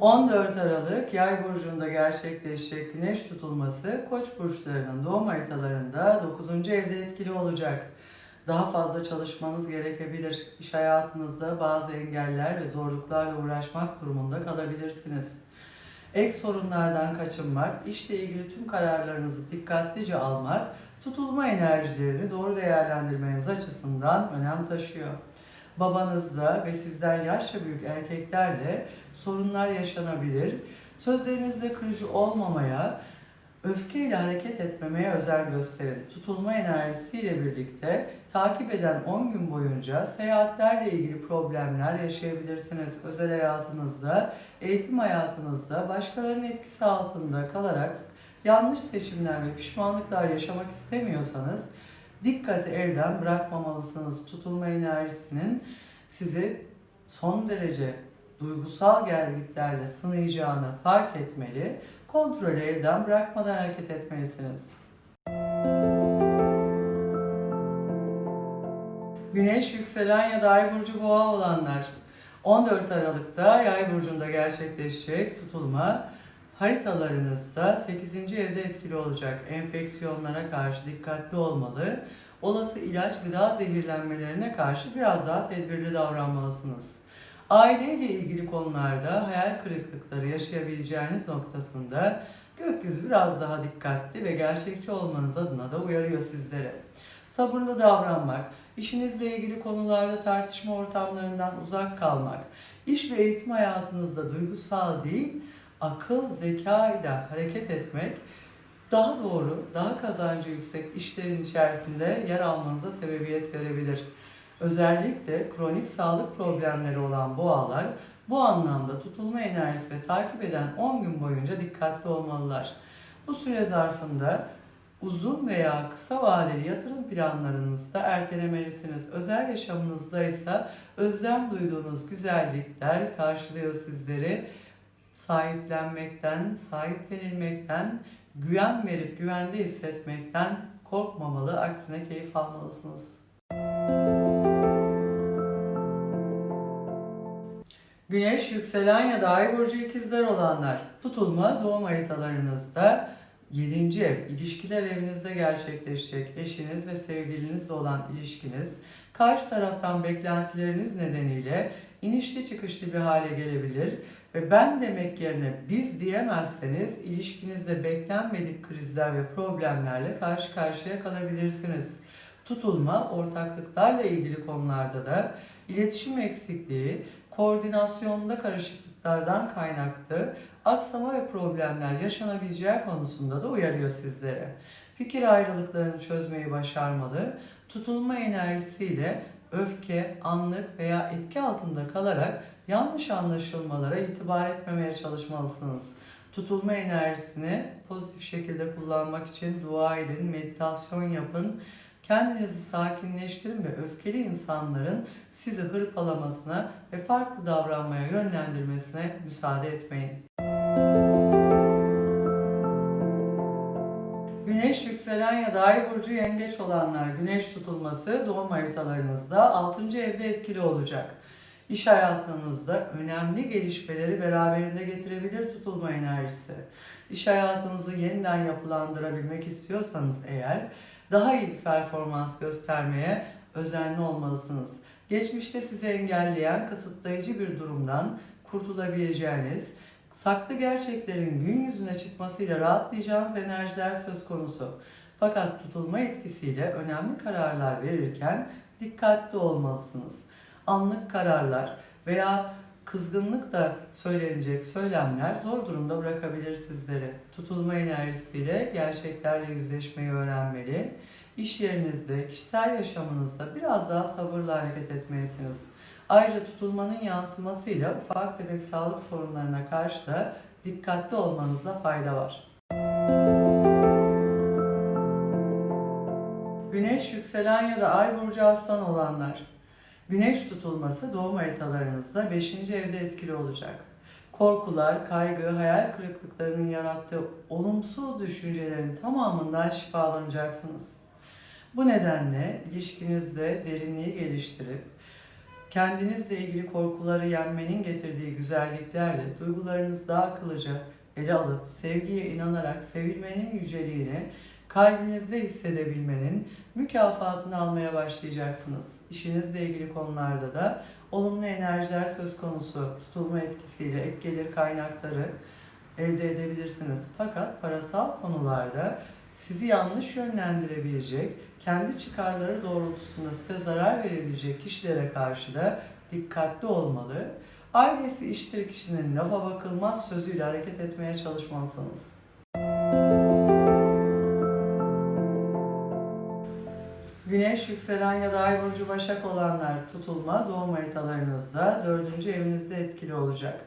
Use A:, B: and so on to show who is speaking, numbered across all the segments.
A: 14 Aralık Yay burcunda gerçekleşecek güneş tutulması Koç burçlarının doğum haritalarında 9. evde etkili olacak. Daha fazla çalışmanız gerekebilir. İş hayatınızda bazı engeller ve zorluklarla uğraşmak durumunda kalabilirsiniz. Ek sorunlardan kaçınmak, işle ilgili tüm kararlarınızı dikkatlice almak, tutulma enerjilerini doğru değerlendirmeniz açısından önem taşıyor. Babanızla ve sizden yaşça büyük erkeklerle sorunlar yaşanabilir. Sözlerinizde kırıcı olmamaya, öfkeyle hareket etmemeye özen gösterin. Tutulma enerjisiyle birlikte takip eden 10 gün boyunca seyahatlerle ilgili problemler yaşayabilirsiniz. Özel hayatınızda, eğitim hayatınızda başkalarının etkisi altında kalarak yanlış seçimler ve pişmanlıklar yaşamak istemiyorsanız dikkati elden bırakmamalısınız. Tutulma enerjisinin sizi son derece duygusal gelgitlerle sınayacağını fark etmeli, kontrolü elden bırakmadan hareket etmelisiniz. Güneş, yükselen ya da ay burcu boğa olanlar 14 Aralık'ta yay burcunda gerçekleşecek tutulma haritalarınızda 8. evde etkili olacak. Enfeksiyonlara karşı dikkatli olmalı. Olası ilaç gıda zehirlenmelerine karşı biraz daha tedbirli davranmalısınız. Aileyle ilgili konularda hayal kırıklıkları yaşayabileceğiniz noktasında gökyüzü biraz daha dikkatli ve gerçekçi olmanız adına da uyarıyor sizlere. Sabırlı davranmak, işinizle ilgili konularda tartışma ortamlarından uzak kalmak, iş ve eğitim hayatınızda duygusal değil, akıl, zeka ile hareket etmek daha doğru, daha kazancı yüksek işlerin içerisinde yer almanıza sebebiyet verebilir. Özellikle kronik sağlık problemleri olan boğalar bu anlamda tutulma enerjisi ve takip eden 10 gün boyunca dikkatli olmalılar. Bu süre zarfında uzun veya kısa vadeli yatırım planlarınızda ertelemelisiniz. Özel yaşamınızda ise özlem duyduğunuz güzellikler karşılıyor sizleri. Sahiplenmekten, sahiplenilmekten, güven verip güvende hissetmekten korkmamalı, aksine keyif almalısınız. Güneş, yükselen ya da ay burcu ikizler olanlar tutulma doğum haritalarınızda 7. ev, ilişkiler evinizde gerçekleşecek eşiniz ve sevgilinizle olan ilişkiniz, karşı taraftan beklentileriniz nedeniyle inişli çıkışlı bir hale gelebilir ve ben demek yerine biz diyemezseniz ilişkinizde beklenmedik krizler ve problemlerle karşı karşıya kalabilirsiniz. Tutulma, ortaklıklarla ilgili konularda da iletişim eksikliği, koordinasyonda karışıklıklardan kaynaklı aksama ve problemler yaşanabileceği konusunda da uyarıyor sizlere. Fikir ayrılıklarını çözmeyi başarmalı, tutulma enerjisiyle öfke, anlık veya etki altında kalarak yanlış anlaşılmalara itibar etmemeye çalışmalısınız. Tutulma enerjisini pozitif şekilde kullanmak için dua edin, meditasyon yapın, kendinizi sakinleştirin ve öfkeli insanların sizi hırpalamasına ve farklı davranmaya yönlendirmesine müsaade etmeyin. Güneş yükselen ya da ay burcu yengeç olanlar güneş tutulması doğum haritalarınızda 6. evde etkili olacak. İş hayatınızda önemli gelişmeleri beraberinde getirebilir tutulma enerjisi. İş hayatınızı yeniden yapılandırabilmek istiyorsanız eğer daha iyi bir performans göstermeye özenli olmalısınız. Geçmişte sizi engelleyen kısıtlayıcı bir durumdan kurtulabileceğiniz, saklı gerçeklerin gün yüzüne çıkmasıyla rahatlayacağınız enerjiler söz konusu. Fakat tutulma etkisiyle önemli kararlar verirken dikkatli olmalısınız. Anlık kararlar veya kızgınlıkla söylenecek söylemler zor durumda bırakabilir sizleri. Tutulma enerjisiyle gerçeklerle yüzleşmeyi öğrenmeli. İş yerinizde, kişisel yaşamınızda biraz daha sabırla hareket etmelisiniz. Ayrıca tutulmanın yansımasıyla ufak tefek sağlık sorunlarına karşı da dikkatli olmanızda fayda var. Güneş, yükselen ya da ay burcu aslan olanlar. Güneş tutulması doğum haritalarınızda 5. evde etkili olacak. Korkular, kaygı, hayal kırıklıklarının yarattığı olumsuz düşüncelerin tamamından şifalanacaksınız. Bu nedenle ilişkinizde derinliği geliştirip Kendinizle ilgili korkuları yenmenin getirdiği güzelliklerle duygularınızı daha akıllıca ele alıp sevgiye inanarak sevilmenin yüceliğini kalbinizde hissedebilmenin mükafatını almaya başlayacaksınız. İşinizle ilgili konularda da olumlu enerjiler söz konusu tutulma etkisiyle ek gelir kaynakları elde edebilirsiniz. Fakat parasal konularda sizi yanlış yönlendirebilecek, kendi çıkarları doğrultusunda size zarar verebilecek kişilere karşı da dikkatli olmalı. Ailesi iştir kişinin lafa bakılmaz sözüyle hareket etmeye çalışmalısınız. Güneş, yükselen ya da ay burcu başak olanlar tutulma doğum haritalarınızda dördüncü evinizde etkili olacak.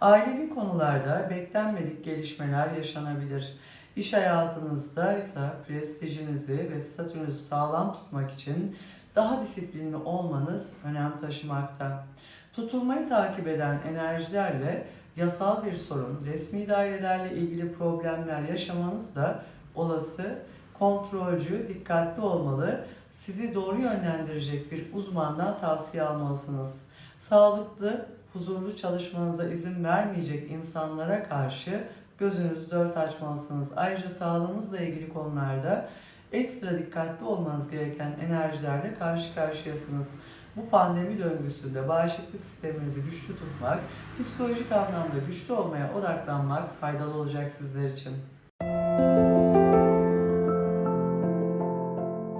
A: Ailevi konularda beklenmedik gelişmeler yaşanabilir. İş hayatınızda ise prestijinizi ve statünüzü sağlam tutmak için daha disiplinli olmanız önem taşımakta. Tutulmayı takip eden enerjilerle yasal bir sorun, resmi dairelerle ilgili problemler yaşamanız da olası. Kontrolcü, dikkatli olmalı, sizi doğru yönlendirecek bir uzmandan tavsiye almalısınız. Sağlıklı, huzurlu çalışmanıza izin vermeyecek insanlara karşı gözünüzü dört açmalısınız. Ayrıca sağlığınızla ilgili konularda ekstra dikkatli olmanız gereken enerjilerle karşı karşıyasınız. Bu pandemi döngüsünde bağışıklık sisteminizi güçlü tutmak, psikolojik anlamda güçlü olmaya odaklanmak faydalı olacak sizler için.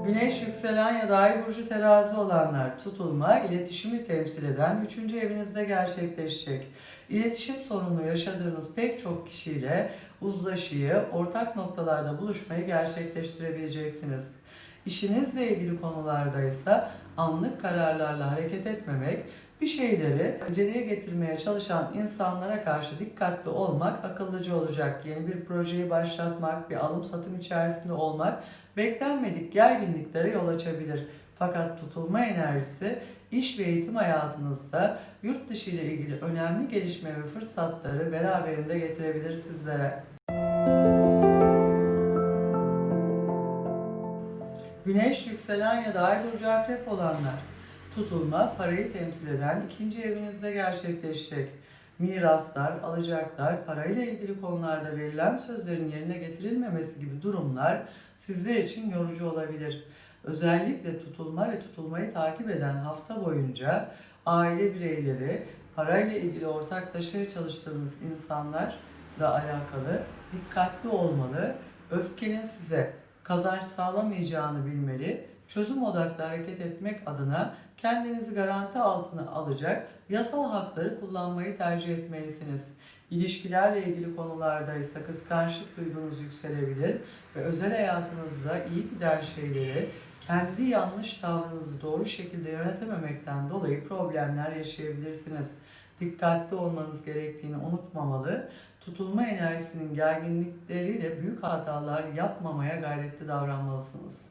A: Güneş yükselen ya da ay burcu terazi olanlar tutulma, iletişimi temsil eden 3. evinizde gerçekleşecek. İletişim sorunu yaşadığınız pek çok kişiyle uzlaşıyı, ortak noktalarda buluşmayı gerçekleştirebileceksiniz. İşinizle ilgili konularda ise anlık kararlarla hareket etmemek, bir şeyleri aceleye getirmeye çalışan insanlara karşı dikkatli olmak akıllıcı olacak. Yeni bir projeyi başlatmak, bir alım satım içerisinde olmak beklenmedik gerginliklere yol açabilir. Fakat tutulma enerjisi iş ve eğitim hayatınızda yurt dışı ile ilgili önemli gelişme ve fırsatları beraberinde getirebilir sizlere. Güneş, yükselen ya da ay burcu akrep olanlar. Tutulma, parayı temsil eden ikinci evinizde gerçekleşecek. Miraslar, alacaklar, parayla ilgili konularda verilen sözlerin yerine getirilmemesi gibi durumlar sizler için yorucu olabilir. Özellikle tutulma ve tutulmayı takip eden hafta boyunca aile bireyleri, parayla ilgili ortaklaşa çalıştığınız insanlarla alakalı dikkatli olmalı. Öfkenin size kazanç sağlamayacağını bilmeli. Çözüm odaklı hareket etmek adına kendinizi garanti altına alacak yasal hakları kullanmayı tercih etmelisiniz. İlişkilerle ilgili konularda ise kıskançlık duygunuz yükselebilir ve özel hayatınızda iyi giden şeyleri kendi yanlış tavrınızı doğru şekilde yönetememekten dolayı problemler yaşayabilirsiniz. Dikkatli olmanız gerektiğini unutmamalı. Tutulma enerjisinin gerginlikleriyle büyük hatalar yapmamaya gayretli davranmalısınız.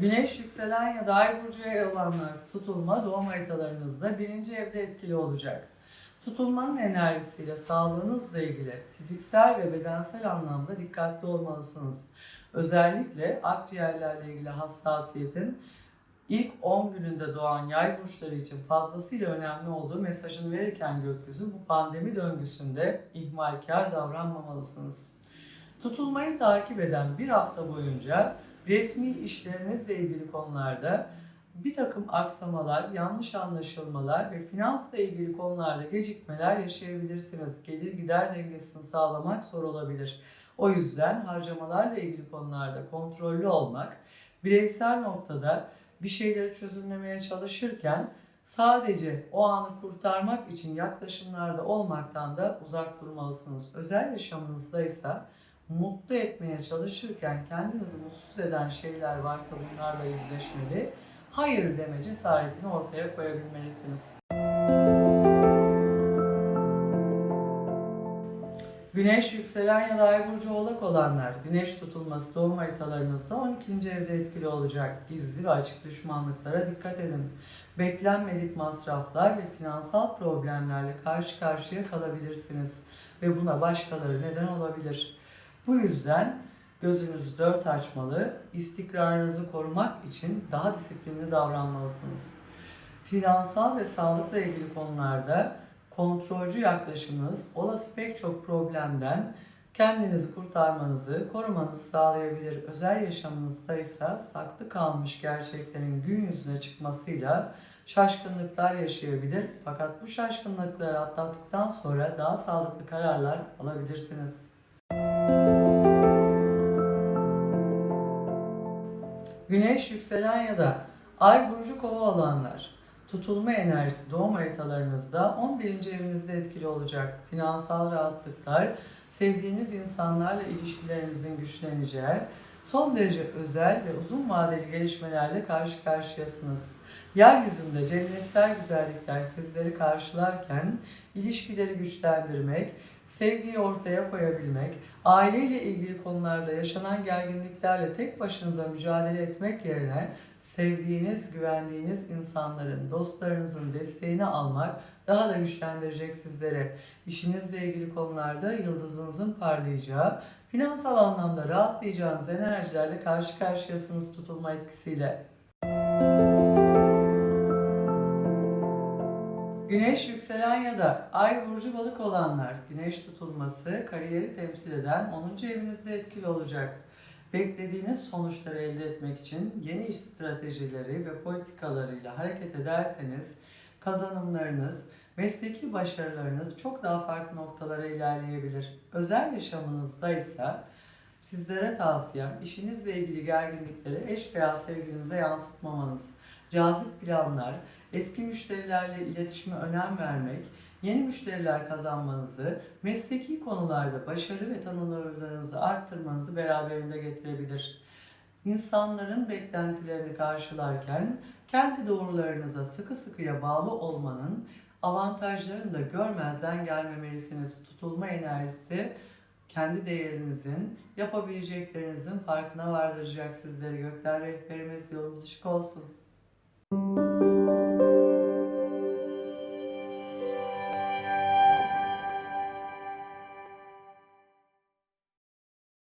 A: Güneş yükselen ya da ay burcuya olanlar tutulma doğum haritalarınızda birinci evde etkili olacak. Tutulmanın enerjisiyle sağlığınızla ilgili fiziksel ve bedensel anlamda dikkatli olmalısınız. Özellikle akciğerlerle ilgili hassasiyetin ilk 10 gününde doğan yay burçları için fazlasıyla önemli olduğu mesajını verirken gökyüzü bu pandemi döngüsünde ihmalkar davranmamalısınız. Tutulmayı takip eden bir hafta boyunca resmi işlerinizle ilgili konularda bir takım aksamalar, yanlış anlaşılmalar ve finansla ilgili konularda gecikmeler yaşayabilirsiniz. Gelir gider dengesini sağlamak zor olabilir. O yüzden harcamalarla ilgili konularda kontrollü olmak, bireysel noktada bir şeyleri çözümlemeye çalışırken sadece o anı kurtarmak için yaklaşımlarda olmaktan da uzak durmalısınız. Özel yaşamınızda ise mutlu etmeye çalışırken kendinizi mutsuz eden şeyler varsa bunlarla yüzleşmeli, hayır deme cesaretini ortaya koyabilmelisiniz. Güneş yükselen ya da ay burcu oğlak olanlar, güneş tutulması doğum haritalarınızda 12. evde etkili olacak. Gizli ve açık düşmanlıklara dikkat edin. Beklenmedik masraflar ve finansal problemlerle karşı karşıya kalabilirsiniz. Ve buna başkaları neden olabilir. Bu yüzden Gözünüzü dört açmalı, istikrarınızı korumak için daha disiplinli davranmalısınız. Finansal ve sağlıkla ilgili konularda kontrolcü yaklaşımınız olası pek çok problemden kendinizi kurtarmanızı, korumanızı sağlayabilir. Özel yaşamınızda ise saklı kalmış gerçeklerin gün yüzüne çıkmasıyla şaşkınlıklar yaşayabilir. Fakat bu şaşkınlıkları atlattıktan sonra daha sağlıklı kararlar alabilirsiniz. Güneş, yükselen ya da ay burcu kova olanlar. Tutulma enerjisi doğum haritalarınızda 11. evinizde etkili olacak. Finansal rahatlıklar, sevdiğiniz insanlarla ilişkilerinizin güçleneceği, son derece özel ve uzun vadeli gelişmelerle karşı karşıyasınız. Yeryüzünde cennetsel güzellikler sizleri karşılarken ilişkileri güçlendirmek, sevgiyi ortaya koyabilmek, aileyle ilgili konularda yaşanan gerginliklerle tek başınıza mücadele etmek yerine sevdiğiniz, güvendiğiniz insanların, dostlarınızın desteğini almak daha da güçlendirecek sizleri. İşinizle ilgili konularda yıldızınızın parlayacağı, finansal anlamda rahatlayacağınız enerjilerle karşı karşıyasınız tutulma etkisiyle. Güneş yükselen ya da ay burcu balık olanlar, güneş tutulması kariyeri temsil eden 10. evinizde etkili olacak. Beklediğiniz sonuçları elde etmek için yeni iş stratejileri ve politikalarıyla hareket ederseniz kazanımlarınız, mesleki başarılarınız çok daha farklı noktalara ilerleyebilir. Özel yaşamınızda ise sizlere tavsiyem işinizle ilgili gerginlikleri eş veya sevgilinize yansıtmamanız. Cazip planlar, eski müşterilerle iletişime önem vermek, yeni müşteriler kazanmanızı, mesleki konularda başarı ve tanınırlığınızı arttırmanızı beraberinde getirebilir. İnsanların beklentilerini karşılarken kendi doğrularınıza sıkı sıkıya bağlı olmanın avantajlarını da görmezden gelmemelisiniz. Tutulma enerjisi kendi değerinizin, yapabileceklerinizin farkına vardıracak sizleri. Gökler rehberimiz yolunuz ışık olsun. Thank you.